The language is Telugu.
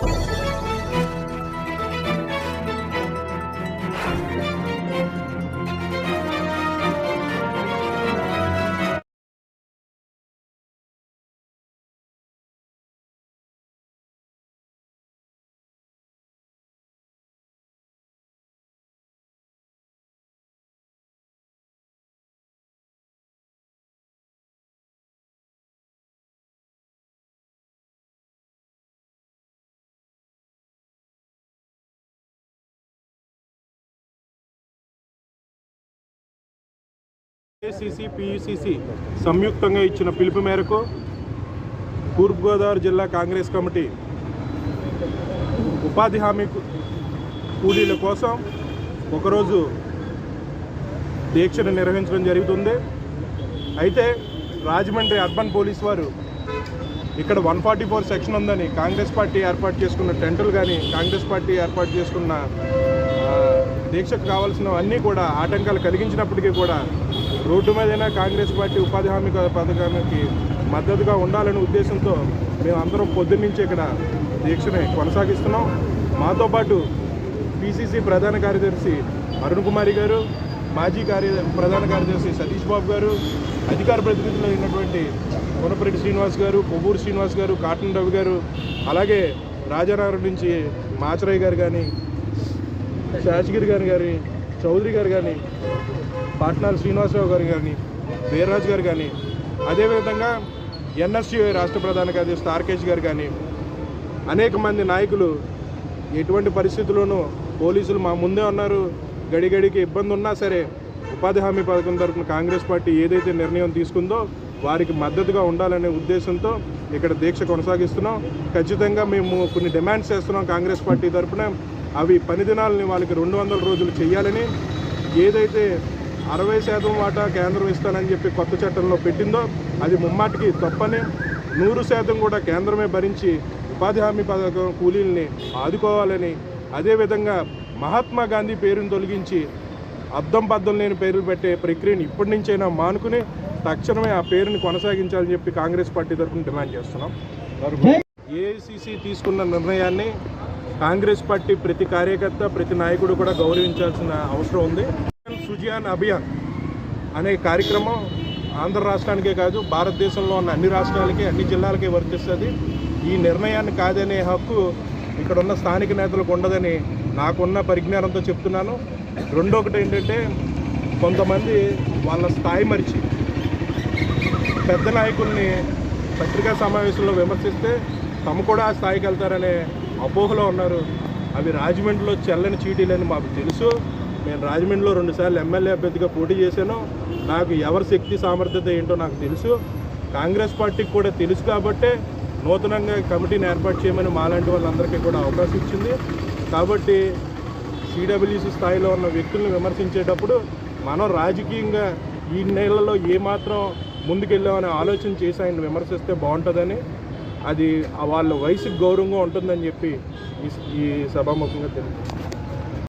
何? ఏసీసీ పియూసీసీ సంయుక్తంగా ఇచ్చిన పిలుపు మేరకు తూర్పుగోదావరి జిల్లా కాంగ్రెస్ కమిటీ ఉపాధి హామీ కూలీల కోసం ఒకరోజు దీక్షను నిర్వహించడం జరుగుతుంది. అయితే రాజమండ్రి అర్బన్ పోలీస్ వారు ఇక్కడ వన్ ఫార్టీ ఫోర్ సెక్షన్ ఉందని కాంగ్రెస్ పార్టీ ఏర్పాటు చేసుకున్న టెంటులు కానీ కాంగ్రెస్ పార్టీ ఏర్పాటు చేసుకున్న దీక్షకు కావాల్సిన అన్నీ కూడా ఆటంకాలు కలిగించినప్పటికీ కూడా రోడ్డు మీదైనా కాంగ్రెస్ పార్టీ ఉపాధి హామీ పథకానికి మద్దతుగా ఉండాలనే ఉద్దేశంతో మేము అందరం పొద్దున్నుంచి ఇక్కడ దీక్షని కొనసాగిస్తున్నాం. మాతో పాటు పిసిసి ప్రధాన కార్యదర్శి అరుణ్ కుమారి గారు మాజీ కార్య ప్రధాన కార్యదర్శి సతీష్ బాబు గారు అధికార ప్రతినిధులు అయినటువంటి కొనపరెడ్డి శ్రీనివాస్ గారు కొవ్వూరు శ్రీనివాస్ గారు కాటన్ రవి గారు అలాగే రాజానగరం నుంచి మాచరయ్య గారు కానీ శాసగిరి గారు కానీ చౌదరి గారు కానీ పాట్నాల శ్రీనివాసరావు గారు కానీ వీర్రాజు గారు కానీ అదేవిధంగా ఎన్ఎస్యుఐ రాష్ట్ర ప్రధాన కార్యదర్శి తారకేష్ గారు కానీ అనేక మంది నాయకులు ఎటువంటి పరిస్థితుల్లోనూ పోలీసులు మా ముందే ఉన్నారు. గడిగడికి ఇబ్బంది ఉన్నా సరే ఉపాధి హామీ పథకం తరఫున కాంగ్రెస్ పార్టీ ఏదైతే నిర్ణయం తీసుకుందో వారికి మద్దతుగా ఉండాలనే ఉద్దేశంతో ఇక్కడ దీక్ష కొనసాగిస్తున్నాం. ఖచ్చితంగా మేము కొన్ని డిమాండ్స్ చేస్తున్నాం కాంగ్రెస్ పార్టీ తరఫున అవి పని దినాలని వాళ్ళకి రెండు వందల రోజులు చేయాలని ఏదైతే అరవై శాతం వాటా కేంద్రం ఇస్తానని చెప్పి కొత్త చట్టంలో పెట్టిందో అది ముమ్మాటికి తప్పని నూరు శాతం కూడా కేంద్రమే భరించి ఉపాధి హామీ పథకం కూలీల్ని ఆదుకోవాలని అదేవిధంగా మహాత్మా గాంధీ పేరును తొలగించి అద్దం పద్దం లేని పేర్లు పెట్టే ప్రక్రియను ఇప్పటి నుంచైనా మానుకుని తక్షణమే ఆ పేరుని కొనసాగించాలని చెప్పి కాంగ్రెస్ పార్టీ తరఫున డిమాండ్ చేస్తున్నాం. ఏఐసిసి తీసుకున్న నిర్ణయాన్ని కాంగ్రెస్ పార్టీ ప్రతి కార్యకర్త ప్రతి నాయకుడు కూడా గౌరవించాల్సిన అవసరం ఉంది. సుజియాన్ అభియాన్ అనే కార్యక్రమం ఆంధ్ర రాష్ట్రానికే కాదు భారతదేశంలో ఉన్న అన్ని రాష్ట్రాలకి అన్ని జిల్లాలకి వర్తిస్తుంది. ఈ నిర్ణయాన్ని కాదనే హక్కు ఇక్కడ ఉన్న స్థానిక నేతలకు ఉండదని నాకున్న పరిజ్ఞానంతో చెప్తున్నాను. రెండొకటి ఏంటంటే కొంతమంది వాళ్ళ స్థాయి మరిచి పెద్ద నాయకుల్ని పత్రికా సమావేశంలో విమర్శిస్తే తమ కూడా ఆ స్థాయికి వెళ్తారనే అపోహలో ఉన్నారు. అవి రాజమండ్రిలో చెల్లని చీటీలని మాకు తెలుసు. నేను రాజమండ్రిలో రెండుసార్లు ఎమ్మెల్యే అభ్యర్థిగా పోటీ చేశాను. నాకు ఎవరి శక్తి సామర్థ్యత ఏంటో నాకు తెలుసు. కాంగ్రెస్ పార్టీకి కూడా తెలుసు కాబట్టే నూతనంగా కమిటీని ఏర్పాటు చేయమని మాలాంటి వాళ్ళందరికీ కూడా అవకాశం ఇచ్చింది. కాబట్టి సిడబ్ల్యూసి స్థాయిలో ఉన్న వ్యక్తులను విమర్శించేటప్పుడు మనం రాజకీయంగా ఈ నెలలో ఏమాత్రం ముందుకెళ్ళామనే ఆలోచన చేసి ఆయన విమర్శిస్తే బాగుంటుందని అది వాళ్ళ వయసుకి గౌరవంగా ఉంటుందని చెప్పి ఈ ఈ సభాముఖంగా తెలుసు